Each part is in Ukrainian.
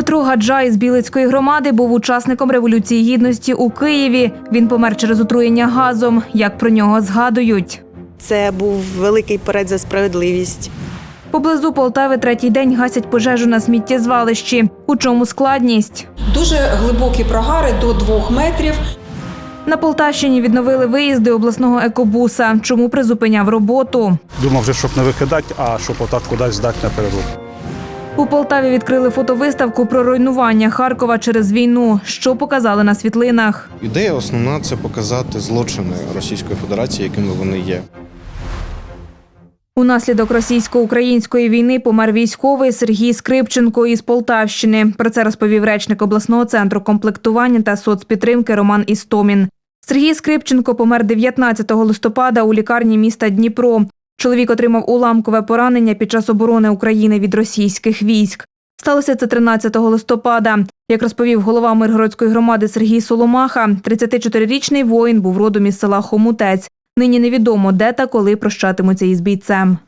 Петро Гаджа із Білицької громади був учасником революції гідності у Києві. Він помер через отруєння газом. Як про нього згадують. Це був великий перед за справедливість. Поблизу Полтави третій день гасять пожежу на сміттєзвалищі. У чому складність? Дуже глибокі прогари до двох метрів. На Полтавщині відновили виїзди обласного екобуса. Чому призупиняв роботу? Думав вже, щоб не викидати, а щоб отак кудись здати на переробку. У Полтаві відкрили фотовиставку про руйнування Харкова через війну. Що показали на світлинах? Ідея основна це показати злочини Російської Федерації, якими вони є. Унаслідок російсько-української війни помер військовий Сергій Скрипченко із Полтавщини. Про це розповів речник обласного центру комплектування та соцпідтримки Роман Істомін. Сергій Скрипченко помер 19 листопада у лікарні міста Дніпро. Чоловік отримав уламкове поранення під час оборони України від російських військ. Сталося це 13 листопада. Як розповів голова Миргородської громади Сергій Соломаха, 34-річний воїн був родом із села Хомутець. Нині невідомо, де та коли прощатимуться із бійцем.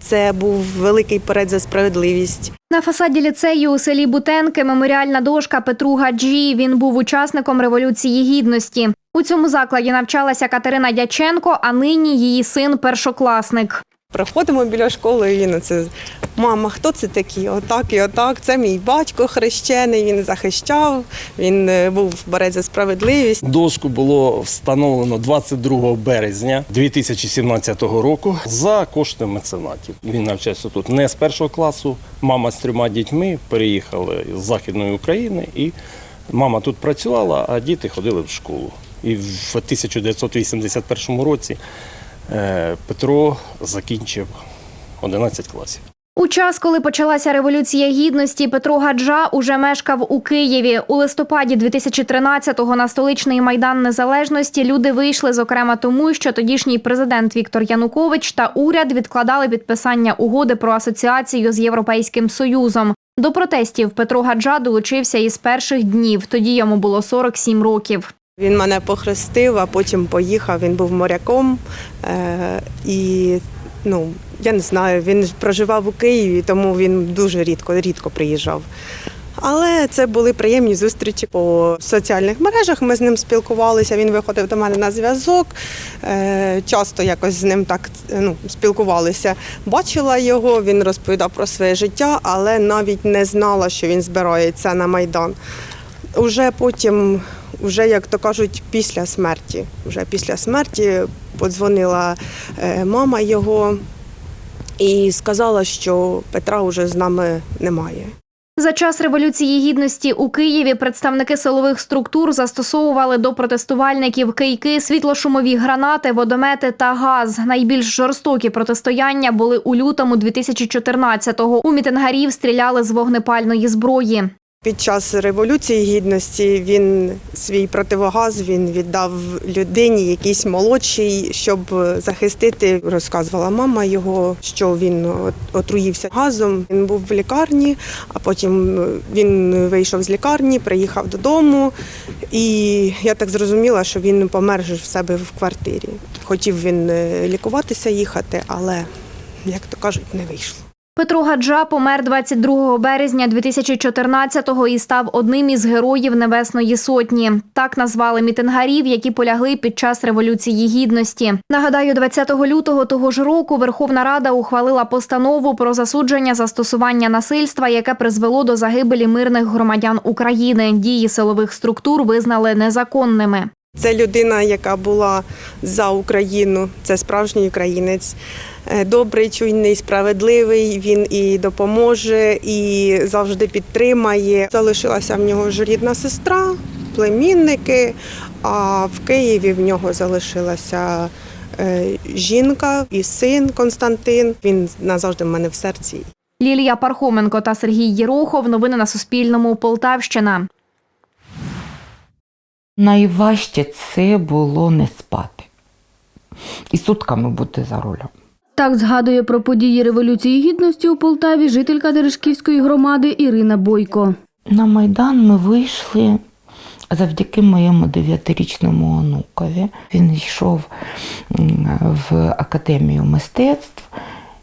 Це був великий перед за справедливість. На фасаді ліцею у селі Бутенки меморіальна дошка Петру Гаджі. Він був учасником революції гідності. У цьому закладі навчалася Катерина Дяченко, а нині її син першокласник. Проходимо біля школи, і він це мама, хто це такі? Отак і отак. Це мій батько хрещений. Він захищав. Він е, був борець за справедливість. Дошку було встановлено 22 березня 2017 року за кошти меценатів. Він навчався тут не з першого класу. Мама з трьома дітьми переїхали з Західної України, і мама тут працювала, а діти ходили в школу. І в 1981 році е, Петро закінчив 11 класів. У час, коли почалася революція гідності, Петро Гаджа уже мешкав у Києві. У листопаді 2013-го на столичний майдан незалежності люди вийшли, зокрема тому, що тодішній президент Віктор Янукович та уряд відкладали підписання угоди про асоціацію з Європейським Союзом. До протестів Петро Гаджа долучився із перших днів. Тоді йому було 47 років. Він мене похрестив, а потім поїхав. Він був моряком. Е- і ну, я не знаю, він проживав у Києві, тому він дуже рідко, рідко приїжджав. Але це були приємні зустрічі по соціальних мережах. Ми з ним спілкувалися. Він виходив до мене на зв'язок. Е, Часто якось з ним так ну, спілкувалися. Бачила його, він розповідав про своє життя, але навіть не знала, що він збирається на майдан. Уже потім, вже як то кажуть, після смерті. Вже після смерті подзвонила е, мама його і сказала, що Петра вже з нами немає. За час революції гідності у Києві представники силових структур застосовували до протестувальників кийки, світлошумові гранати, водомети та газ. Найбільш жорстокі протистояння були у лютому 2014-го. У мітингарів стріляли з вогнепальної зброї. Під час революції гідності він свій противогаз він віддав людині, якійсь молодшій, щоб захистити. Розказувала мама його, що він отруївся газом. Він був в лікарні, а потім він вийшов з лікарні, приїхав додому, і я так зрозуміла, що він помер в себе в квартирі. Хотів він е, лікуватися, їхати, але як то кажуть, не вийшло. Петро Гаджа помер 22 березня 2014-го і став одним із героїв Небесної Сотні. Так назвали мітингарів, які полягли під час революції гідності. Нагадаю, 20 лютого того ж року Верховна Рада ухвалила постанову про засудження застосування насильства, яке призвело до загибелі мирних громадян України. Дії силових структур визнали незаконними. Це людина, яка була за Україну, це справжній українець. Е, Добрий, чуйний, справедливий. Він і допоможе, і завжди підтримає. Залишилася в нього ж рідна сестра, племінники. А в Києві в нього залишилася е, жінка і син Константин. Він назавжди в мене в серці. Лілія Пархоменко та Сергій Єрохов. Новини на Суспільному. Полтавщина. Найважче це було не спати. І сутками бути за рулем. Так згадує про події Революції Гідності у Полтаві жителька Терешківської громади Ірина Бойко. На Майдан ми вийшли завдяки моєму дев'ятирічному онукові. Він йшов в академію мистецтв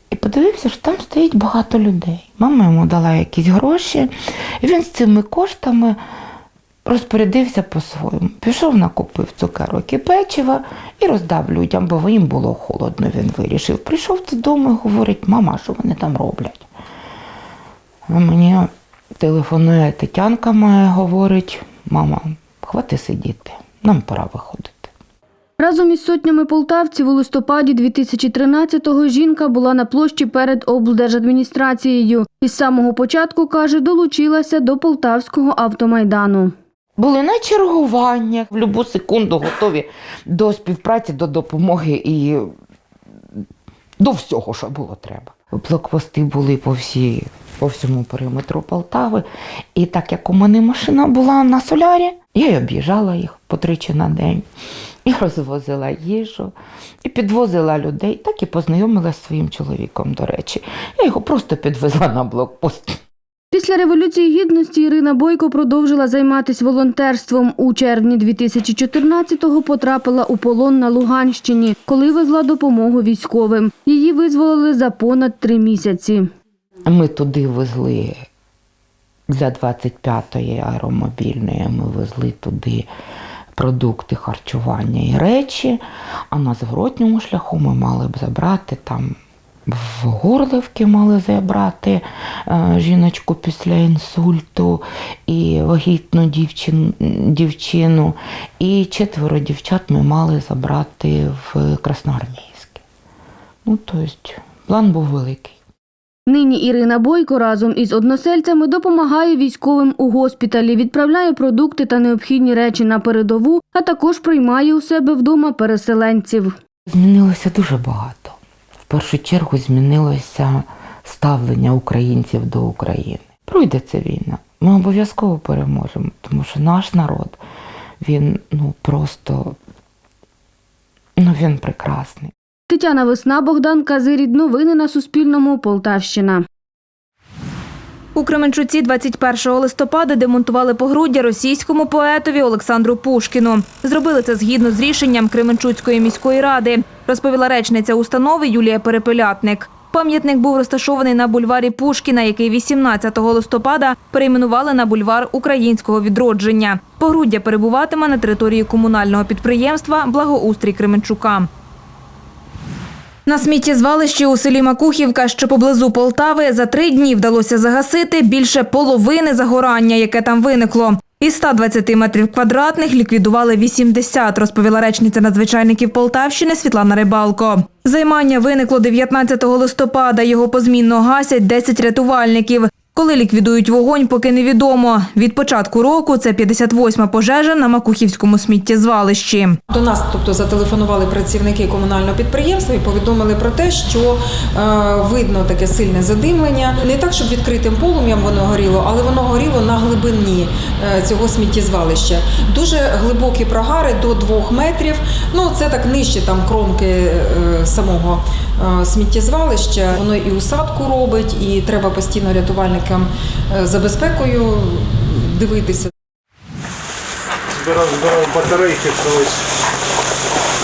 і подивився, що там стоїть багато людей. Мама йому дала якісь гроші, і він з цими коштами розпорядився по-своєму. Пішов, накупив цукерок і печива і роздав людям, бо їм було холодно, він вирішив. Прийшов додому і говорить, мама, що вони там роблять? Мені телефонує Тетянка моя, говорить, мама, хвати сидіти, нам пора виходити. Разом із сотнями полтавців у листопаді 2013-го жінка була на площі перед облдержадміністрацією. Із самого початку, каже, долучилася до полтавського автомайдану. Були на чергуваннях, в будь-яку секунду готові до співпраці, до допомоги і до всього, що було треба. Блокпости були по, всій, по всьому периметру Полтави. І так як у мене машина була на солярі, я й об'їжджала їх по тричі на день. І розвозила їжу, і підвозила людей, так і познайомилася зі своїм чоловіком, до речі. Я його просто підвезла на блокпост. Після Революції Гідності Ірина Бойко продовжила займатися волонтерством. У червні 2014-го потрапила у полон на Луганщині, коли везла допомогу військовим. Її визволили за понад три місяці. Ми туди везли для 25-ї аеромобільної, ми везли туди продукти харчування і речі, а на зворотньому шляху ми мали б забрати там. В Горлівки мали забрати е, жіночку після інсульту і вагітну дівчин, дівчину. І четверо дівчат ми мали забрати в Красноармійське. Ну, тобто, план був великий. Нині Ірина Бойко разом із односельцями допомагає військовим у госпіталі, відправляє продукти та необхідні речі на передову, а також приймає у себе вдома переселенців. Змінилося дуже багато. В першу чергу змінилося ставлення українців до України. Пройде ця війна. Ми обов'язково переможемо, тому що наш народ, він ну просто ну, він прекрасний. Тетяна Весна, Богдан Казирід. Новини на Суспільному. Полтавщина. У Кременчуці 21 листопада демонтували погруддя російському поетові Олександру Пушкіну. Зробили це згідно з рішенням Кременчуцької міської ради, розповіла речниця установи Юлія Перепелятник. Пам'ятник був розташований на бульварі Пушкіна, який 18 листопада перейменували на бульвар українського відродження. Погруддя перебуватиме на території комунального підприємства Благоустрій Кременчука. На сміттєзвалищі у селі Макухівка, що поблизу Полтави, за три дні вдалося загасити більше половини загорання, яке там виникло. Із 120 метрів квадратних ліквідували 80, розповіла речниця надзвичайників Полтавщини Світлана Рибалко. Займання виникло 19 листопада. Його позмінно гасять 10 рятувальників. Коли ліквідують вогонь, поки невідомо. Від початку року це 58-ма пожежа на Макухівському сміттєзвалищі. До нас, тобто, зателефонували працівники комунального підприємства і повідомили про те, що е, видно таке сильне задимлення. Не так, щоб відкритим полум'ям воно горіло, але воно горіло на глибині е, цього сміттєзвалища. Дуже глибокі прогари до двох метрів. Ну це так нижче там кромки е, самого е, сміттєзвалища. Воно і усадку робить, і треба постійно рятувальникам е, за безпекою дивитися. Збирав, збирав батарейки колись.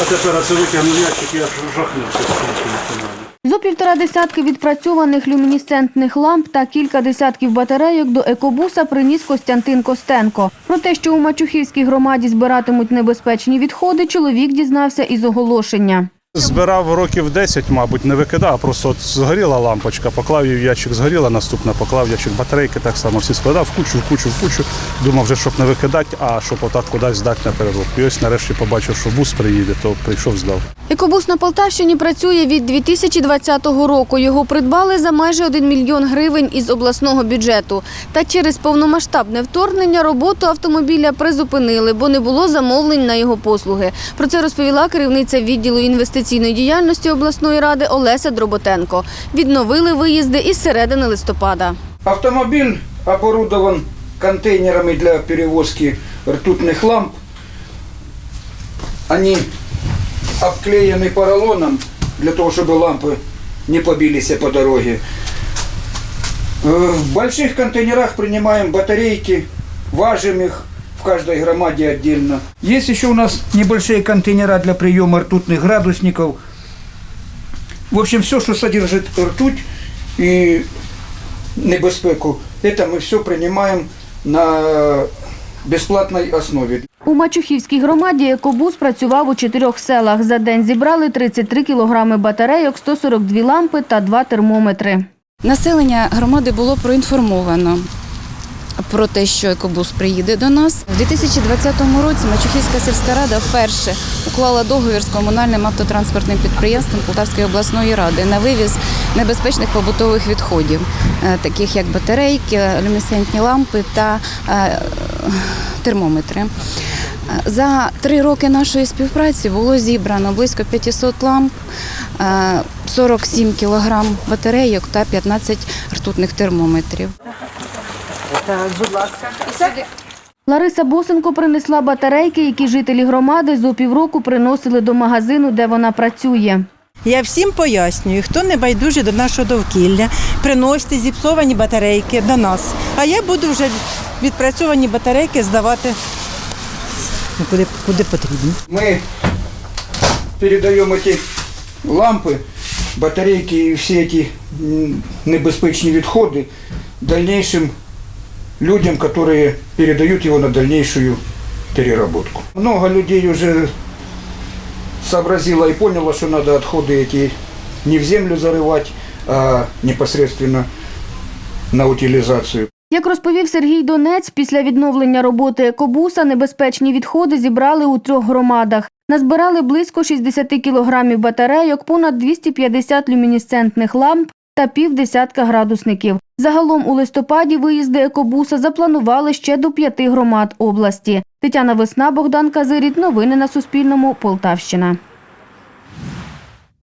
А тепер це витягнув ящик, я ж жахнувся з цим Зо півтора десятки відпрацьованих люмінесцентних ламп та кілька десятків батарейок до екобуса приніс Костянтин Костенко. Про те, що у Мачухівській громаді збиратимуть небезпечні відходи, чоловік дізнався із оголошення. Збирав років 10, мабуть, не викидав, просто от згоріла лампочка, поклав її в ящик, згоріла, наступна поклав в ящик батарейки, так само всі складав в кучу, в кучу, в кучу. Думав вже, щоб не викидати, а щоб отак кудись здати на переробку. І ось нарешті побачив, що бус приїде, то прийшов, здав. Екобус на Полтавщині працює від 2020 року. Його придбали за майже 1 мільйон гривень із обласного бюджету. Та через повномасштабне вторгнення роботу автомобіля призупинили, бо не було замовлень на його послуги. Про це розповіла керівниця відділу інвестиційної діяльності обласної ради Олеся Дроботенко. Відновили виїзди із середини листопада. Автомобиль оборудован контейнерами для перевозки ртутных ламп. Они обклеены поролоном для того, чтобы лампы не побились по дороге. Э, В больших контейнерах принимаем батарейки, важим их в каждой громаде отдельно. Есть еще у нас небольшие контейнера для приема ртутных градусников. В общем, все, що содержить ртуть і небезпеку, це ми все приймаємо на безплатній основі. У Мачухівській громаді екобус працював у чотирьох селах. За день зібрали 33 кілограми батарейок, 142 лампи та два термометри. Населення громади було проінформовано про те, що екобус приїде до нас. У 2020 році Мачухівська сільська рада вперше уклала договір з комунальним автотранспортним підприємством Полтавської обласної ради на вивіз небезпечних побутових відходів, е, таких як батарейки, люмінесцентні лампи та е, термометри. Е, За три роки нашої співпраці було зібрано близько 500 ламп, е, 47 кілограм батарейок та 15 ртутних термометрів. Лариса Босенко принесла батарейки, які жителі громади зо півроку приносили до магазину, де вона працює. Я всім пояснюю, хто не байдужий до нашого довкілля, приносьте зіпсовані батарейки до нас. А я буду вже відпрацьовані батарейки здавати ну, куди, куди потрібно. Мы передаем эти лампы, батарейки и все эти м, небезпечні відходи дальнейшим людям, которые передают его на дальнейшую переработку. Много людей уже сообразило и поняло, что надо отходы эти не в землю зарывать, а непосредственно на утилизацию. Як розповів Сергій Донець, після відновлення роботи екобуса небезпечні відходи зібрали у трьох громадах. Назбирали близько 60 кілограмів батарейок, понад 250 люмінесцентних ламп та півдесятка градусників. Загалом у листопаді виїзди екобуса запланували ще до п'яти громад області. Тетяна Весна, Богдан Казиріт. Новини на Суспільному. Полтавщина.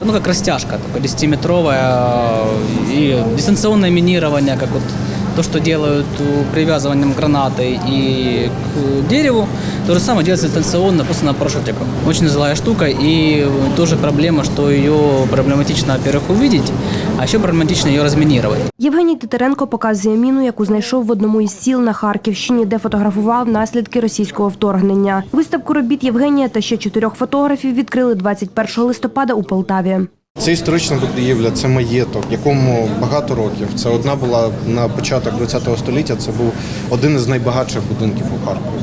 Ну, как растяжка, такая 10-метровая, и дистанционное минирование, как вот то, что делают у- привязыванием гранаты и к дереву, то же самое делается дистанционно, просто на парашютиках. Очень злая штука, и тоже проблема, что ее проблематично, во-первых, увидеть, а еще проблематично ее разминировать. Євгеній Титеренко показує міну, яку знайшов в одному із сіл на Харківщині, де фотографував наслідки російського вторгнення. Виставку робіт Євгенія та ще чотирьох фотографів відкрили 21 листопада у Полтаві. Це історична будівля, це маєток, якому багато років. Це одна була на початок ХХ століття. Це був один із найбагатших будинків у Харкові.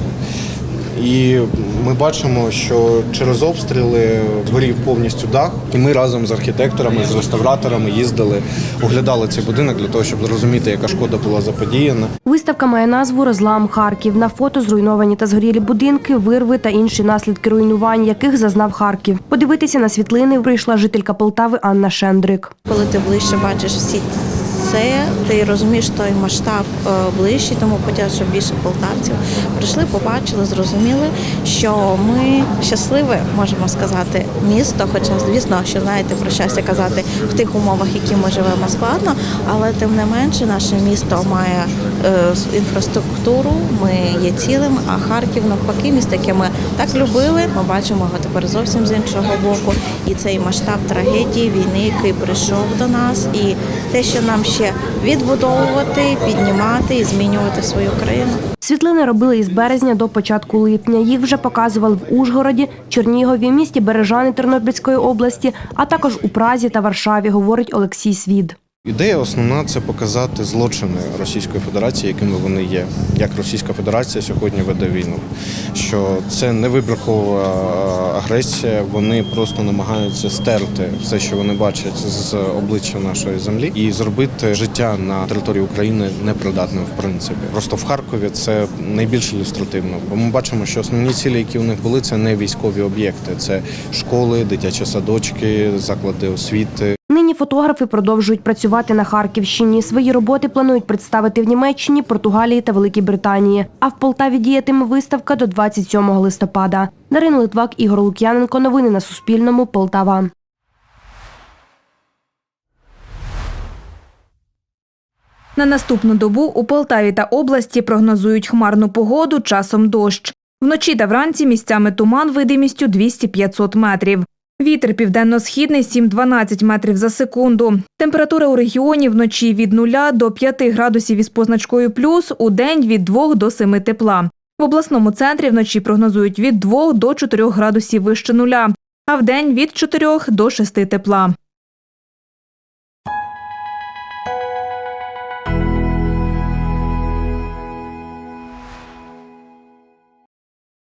І ми бачимо, що через обстріли згорів повністю дах, і ми разом з архітекторами, з реставраторами їздили, оглядали цей будинок для того, щоб зрозуміти, яка шкода була заподіяна. Виставка має назву Розлам Харків. На фото зруйновані та згорілі будинки, вирви та інші наслідки руйнувань, яких зазнав Харків. Подивитися на світлини прийшла жителька Полтави Анна Шендрик. Коли ти ближче бачиш всі це, ти розумієш той масштаб е, ближчий, тому хотіла, щоб більше полтавців прийшли, побачили, зрозуміли, що ми щасливе, можемо сказати, місто. Хоча, звісно, що знаєте про щастя казати в тих умовах, які ми живемо складно, але тим не менше наше місто має е, інфраструктуру, ми є цілим, а Харків навпаки, місто, яке ми так любили, ми бачимо його тепер зовсім з іншого боку. І цей масштаб трагедії війни, який прийшов до нас, і те, що нам ще відбудовувати, піднімати і змінювати свою країну. Світлини робили із березня до початку липня. Їх вже показували в Ужгороді, Чернігові, місті Бережани Тернопільської області, а також у Празі та Варшаві, говорить Олексій Свід. Ідея основна це показати злочини Російської Федерації, якими вони є. Як Російська Федерація сьогодні веде війну. Що це не вибіркова агресія, вони просто намагаються стерти все, що вони бачать з обличчя нашої землі, і зробити життя на території України непридатним в принципі. Просто в Харкові це найбільш ілюстративно. Бо ми бачимо, що основні цілі, які у них були, це не військові об'єкти, це школи, дитячі садочки, заклади освіти. Нині фотографи продовжують працювати на Харківщині. Свої роботи планують представити в Німеччині, Португалії та Великій Британії. А в Полтаві діятиме виставка до 27 листопада. Дарина Литвак, Ігор Лук'яненко. Новини на Суспільному. Полтава. На наступну добу у Полтаві та області прогнозують хмарну погоду, часом дощ. Вночі та вранці місцями туман видимістю 200-500 метрів. Вітер південно-східний 7-12 метрів за секунду. Температура у регіоні вночі від 0 до 5 градусів із позначкою плюс, у день від 2 до 7 тепла. В обласному центрі вночі прогнозують від 2 до 4 градусів вище нуля, а вдень від 4 до 6 тепла.